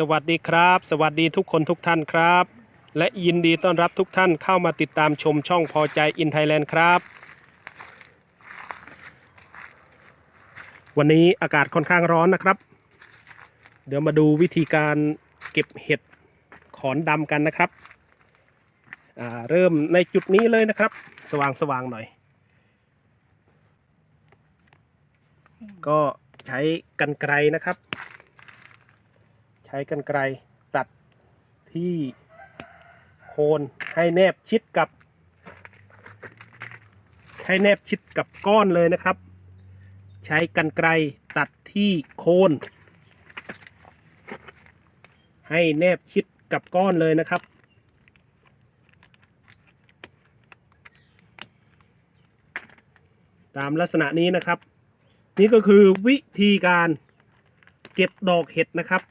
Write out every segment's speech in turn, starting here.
สวัสดีครับ สวัสดีทุกคนทุกท่านครับ และยินดีต้อนรับทุกท่านเข้ามาติดตามชมช่องพอใจอินไทยแลนด์ครับ วันนี้อากาศค่อนข้างร้อนนะครับ เดี๋ยวมาดูวิธีการเก็บเห็ดขอนดำกันนะครับ เริ่มในจุดนี้เลยนะครับ สว่างสว่างๆหน่อย ก็ใช้กันไกรนะครับ ช้กันไกรตัดที่โคนให้แนบชิดกับ ให้แนบชิดกับก้อนเลยนะครับ ใช้กันไกรตัดที่โคน ให้แนบชิดกับก้อนเลยนะครับตามลักษณะนี้นะครับ นี่ก็คือวิธีการเก็บดอกเห็ดนะครับ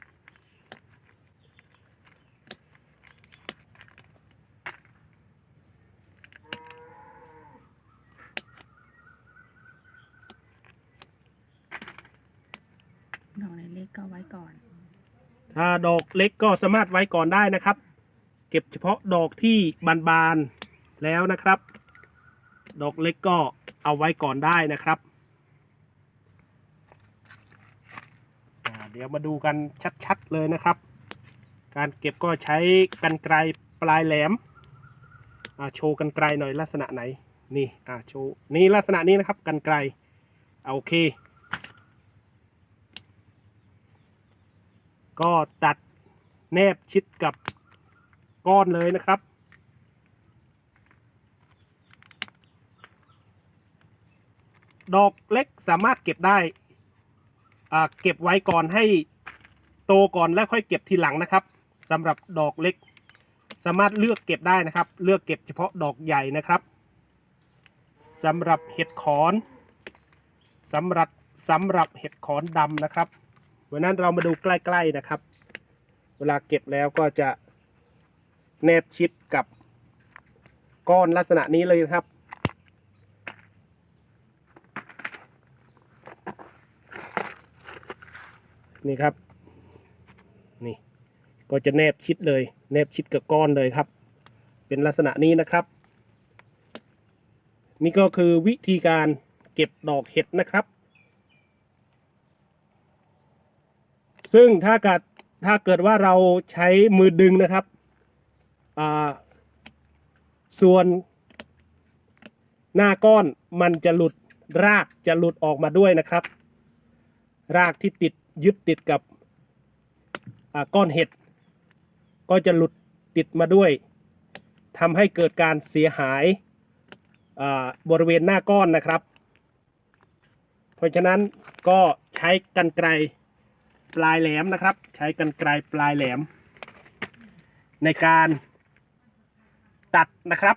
ดอ ก็ไว้ก่อน ถ้าดอกเล็กก็สามารถไว้ก่อนได้นะครับ เก็บเฉพาะดอกที่บานๆแล้วนะครับ ดอกเล็กก็เอาไว้ก่อนได้นะครับอ่าเดี๋ยวมาดูกันชัดๆเลยนะครับ การเก็บก็ใช้กันไกรปลายแหลมอ่าโชว์กันไกรหน่อยลักษณะไหนนี่อ่าโชว์นี่ลักษณะนี้นะครับกันไกรอ่าโอเค ก็ตัดแนบชิดกับก้อนเลยนะครับ ดอกเล็กสามารถเก็บได้เก็บไว้ก่อนให้โตก่อนแล้วค่อยเก็บทีหลังนะครับสำหรับดอกเล็ก สามารถเลือกเก็บได้นะครับ เลือกเก็บเฉพาะดอกใหญ่นะครับสำหรับเห็ดขอนสำหรับสำหรับเห็ดขอนดำนะครับ วันนั้นเรามาดูใกล้ๆนะครับ เวลาเก็บแล้วก็จะแนบชิดกับก้อนลักษณะนี้เลยนะครับ นี่ครับ นี่ก็จะแนบชิดเลย แนบชิดกับก้อนเลยครับ เป็นลักษณะนี้นะครับ นี่ก็คือวิธีการเก็บดอกเห็ดนะครับ ซึ่งถ้าเกิดถ้าเกิดว่าเราใช้มือดึงนะครับส่วนหน้าก้อนมันจะหลุดรากจะหลุดออกมาด้วยนะครับ รากที่ติดยึดติดกับก้อนเห็ด ก็จะหลุดติดมาด้วยทำให้เกิดการเสียหายาบริเวณหน้าก้อนนะครับ เพราะฉะนั้นก็ใช้กันไกร ปลายแหลมนะครับ ใช้กันไกรปลายแหลม ในการตัดนะครับ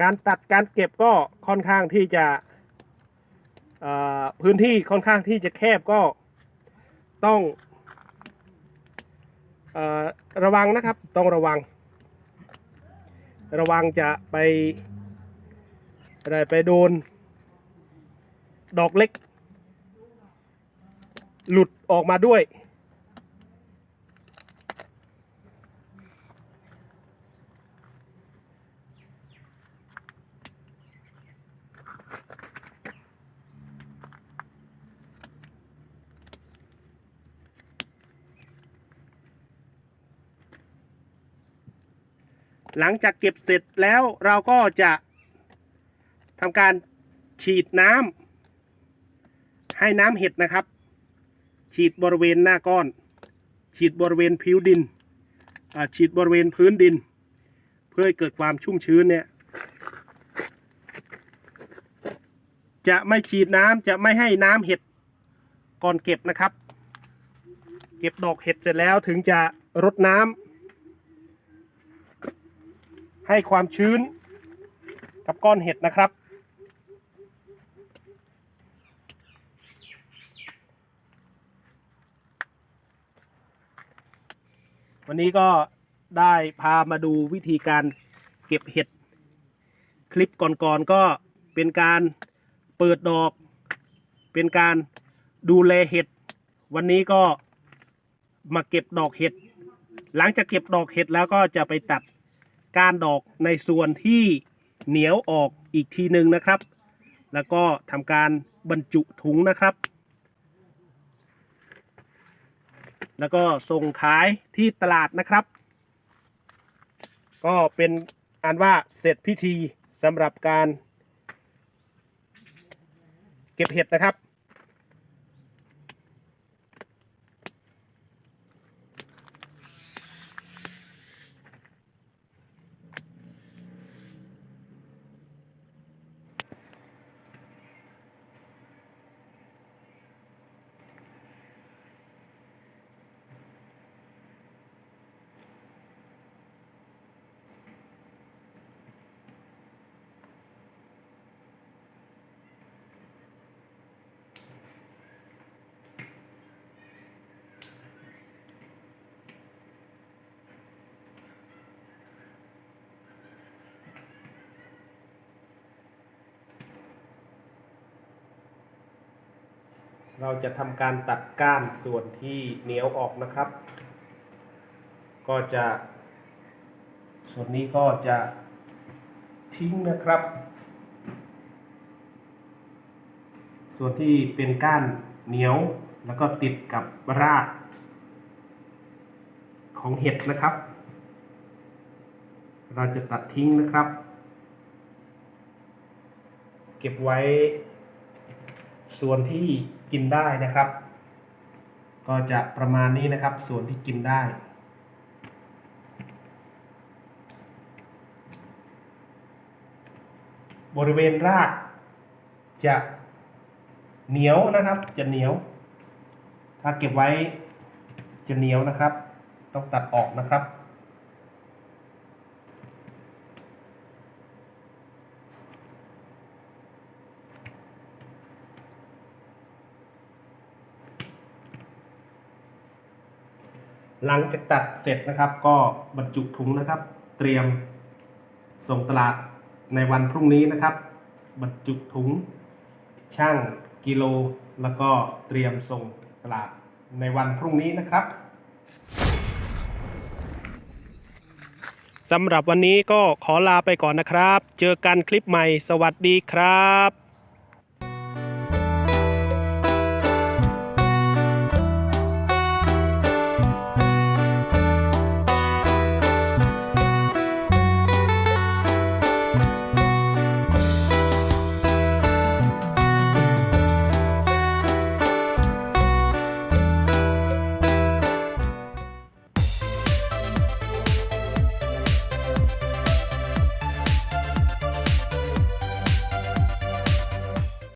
การตัดการเก็บก็ค่อนข้างที่จะพื้นที่ค่อนข้างที่จะแคบก็ต้องอระวังนะครับ ต้องระวัง ระวังจะไปอะไรไปโดน ดอกเล็ก หลุดออกมาด้วย หลังจากเก็บเสร็จแล้วเราก็จะทำการฉีดน้ำให้น้ำเห็ดนะครับ ฉีดบริเวณหน้าก้อน ฉีดบริเวณผิวดินฉีดบริเวณพื้นดิน เพื่อให้เกิดความชุ่มชื้นเนี่ยจะไม่ฉีดน้ำจะไม่ให้น้ำเห็ดก่อนเก็บนะครับ เก็บดอกเห็ดเสร็จแล้วถึงจะรดน้ำ ให้ความชื้นกับก้อนเห็ดนะครับ วันนี้ก็ได้พามาดูวิธีการเก็บเห็ด คลิปก่อนๆก็เป็นการเปิดดอก เป็นการดูแลเห็ด วันนี้ก็มาเก็บดอกเห็ด หลังจากเก็บดอกเห็ดแล้วก็จะไปตัด ก้านดอกในส่วนที่เหนียวออกอีกทีหนึ่งนะครับ แล้วก็ทำการบรรจุถุงนะครับ แล้วก็ส่งขายที่ตลาดนะครับ ก็เป็นอันว่าเสร็จพิธีสำหรับการ เก็บเห็ดนะครับ เราจะทำการตัดก้านส่วนที่เหนียวออกนะครับ ก็จะ ส่วนนี้ก็จะทิ้งนะครับ ส่วนที่เป็นก้านเหนียวแล้วก็ติดกับรากของเห็ดนะครับ เราจะตัดทิ้งนะครับ เก็บไว้ส่วนที่ กินได้นะครับ ก็จะประมาณนี้นะครับ ส่วนที่กินได้ บริเวณรากจะเหนียวนะครับ จะเหนียว ถ้าเก็บไว้จะเหนียวนะครับ ต้องตัดออกนะครับ หลังจากตัดเสร็จนะครับ ก็บรรจุถุงนะครับ เตรียมส่งตลาดในวันพรุ่งนี้นะครับ บรรจุถุงช่างกิโล แล้วก็เตรียมส่งตลาดในวันพรุ่งนี้นะครับสำหรับวันนี้ก็ขอลาไปก่อนนะครับ เจอกันคลิปใหม่สวัสดีครับ